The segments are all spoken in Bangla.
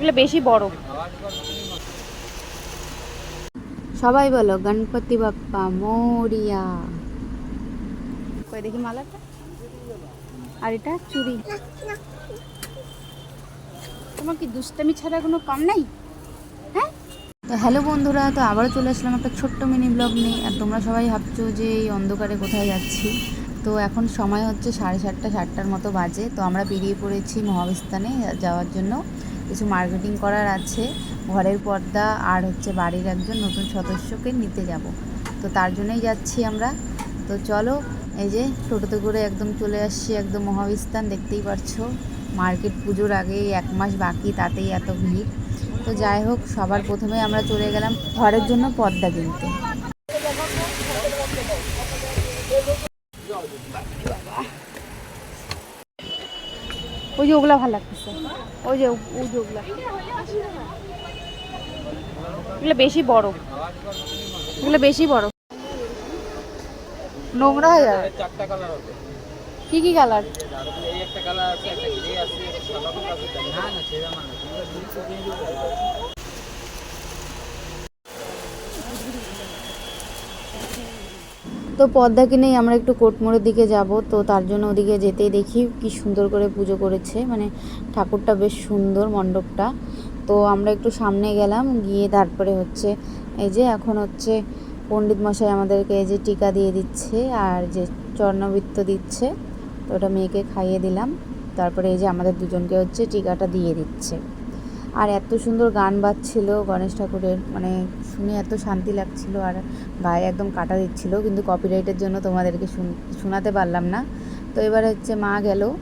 এগুলো বেশি বড়। সবাই বলো গণপতি বাপ্পা মোরিয়া। কই দেখি মালাটা? আর এটা চুড়ি। তোমার কি দুষ্টামি ছাড়া কোনো কাম নাই? হ্যাঁ? তো হ্যালো বন্ধুরা তো আবারও চলে আসলাম একটা ছোট্ট মিনি ব্লগ নিয়ে। আর তোমরা সবাই ভাবছ যে এই অন্ধকারে কোথায় যাচ্ছি। তো এখন সময় হচ্ছে সাড়ে সাতটা, সাতটার মতো বাজে। তো আমরা বেরিয়ে পড়েছি মহাবিস্তানে যাওয়ার জন্য। কিছু মার্কেটিং করার আছে। ঘরের পর্দা আর হচ্ছে বাড়ির একজন নতুন সদস্যকে নিতে যাব। তো তার জন্যই যাচ্ছি আমরা। তো চলো, এই যে টোটোতে করে একদম চলে আসছি একদম মহাবিস্তান। দেখতেই পারছ মার্কেট পুজোর আগে এক মাস বাকি, তাতেই এত ভিড়। তো যাই হোক, সবার প্রথমে আমরা চলে গেলাম ঘরের জন্য পর্দা কিনতে। ওই যে ওগুলা ভালো লাগতেছে। ওই যে ওই যে ওগুলা। এগুলো বেশি বড়। এগুলো বেশি বড়। নোংরা হয়ে যাবে। কি কি কালার? একটা কালার আছে একটা আছে আছে না না সেরকম না তোমরা জিনিস কিনে দিও তো পদ্মা কিনেই আমরা একটু কোটমোড়ের দিকে যাব, তো তার জন্য ওদিকে যেতেই দেখি কি সুন্দর করে পুজো করেছে। মানে ঠাকুরটা বেশ সুন্দর মণ্ডপটা। তো আমরা একটু সামনে গেলাম, গিয়ে তারপরে হচ্ছে এই যে এখন হচ্ছে পণ্ডিত মশাই আমাদেরকে এই যে টিকা দিয়ে দিচ্ছে আর যে চর্ণবৃত্ত দিচ্ছে, তো ওটা মেয়েকে খাইয়ে দিলাম। তারপরে এই যে আমাদের দুজনকে হচ্ছে টিকাটা দিয়ে দিচ্ছে। আর এত সুন্দর গান বাজছিল গণেশ ঠাকুরের মানে শুনে এত শান্তি লাগছিল আর গায়ে একদম কাটা দিচ্ছিল কিন্তু কপিরাইটের জন্য তোমাদেরকে শুন- শোনাতে পারলাম না। তো এবার হচ্ছে মা গেল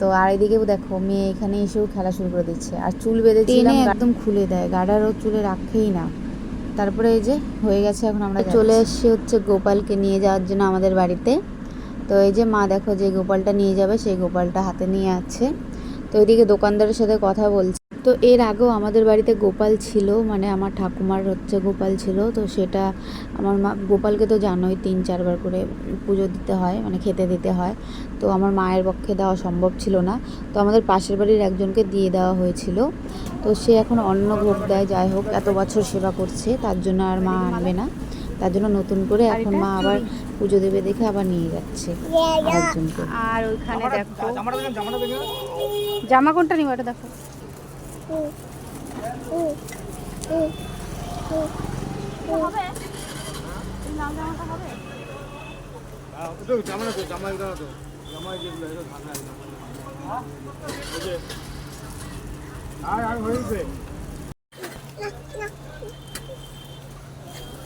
তো আর এদিকে দেখো মেয়ে এখানে এসেও খেলা শুরু করে দিচ্ছে। আর চুল বেঁধেছিলাম একদম খুলে দেয় গাডারও চুলে রাখেই না। তারপরে এই যে হয়ে গেছে এখন আমরা চলে এসেছি হচ্ছে গোপালকে নিয়ে যাওয়ার জন্য আমাদের বাড়িতে। তো এই যে মা দেখো যে গোপালটা নিয়ে যাবে সেই গোপালটা হাতে নিয়ে আছে। তো এদিকে দোকানদারের সাথে কথা বলছে। তো এর আগেও আমাদের বাড়িতে গোপাল ছিল মানে আমার ঠাকুমার হচ্ছে গোপাল ছিল তো সেটা আমার মা গোপালকে তো জানোই তিন চারবার করে পুজো দিতে হয় মানে খেতে দিতে হয়। তো আমার মায়ের পক্ষে দেওয়া সম্ভব ছিল না। তো আমাদের পাশের বাড়ির একজনকে দিয়ে দেওয়া হয়েছিল। তো সে এখন অন্ন ভোগ দেয় যাই হোক এত বছর সেবা করছে তার জন্য আর মা আনবে না। তার জন্য নতুন করে এখন মা আবার পুজো দেবে দেখে আবার নিয়ে যাচ্ছে আর ওইখানে দেখো। জামা কোনটা নিব এটা দেখো।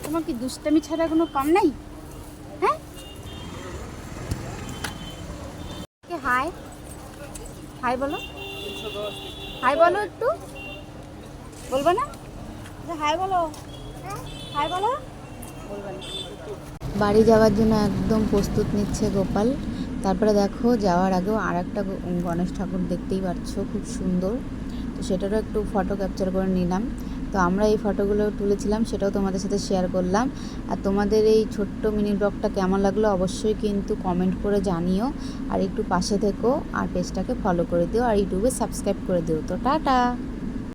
তোমার কি দুষ্টামি ছাড়া কোনো কাম নাই? হ্যাঁ? হাই? হাই বলো। হাই বলো একটু। বলবে না? হাই বলো। হাই বলো। বাড়ি যাওয়ার জন্য একদম প্রস্তুত নিচ্ছে গোপাল। তারপরে দেখো, যাওয়ার আগেও আর একটা গণেশ ঠাকুর দেখতেই পাচ্ছ, খুব সুন্দর। তো সেটারও একটু ফটো ক্যাপচার করে নিলাম। তো আমরা এই ফটোগুলো তুলেছিলাম, সেটাও তোমাদের সাথে শেয়ার করলাম। আর তোমাদের এই ছোট্ট মিনি ব্লগটা কেমন লাগল অবশ্যই কিন্তু কমেন্ট করে জানিও। আর একটু পাশে থেকো আর পেজটাকে ফলো করে দিও আর ইউটিউবে সাবস্ক্রাইব করে দিও। তো টাটা!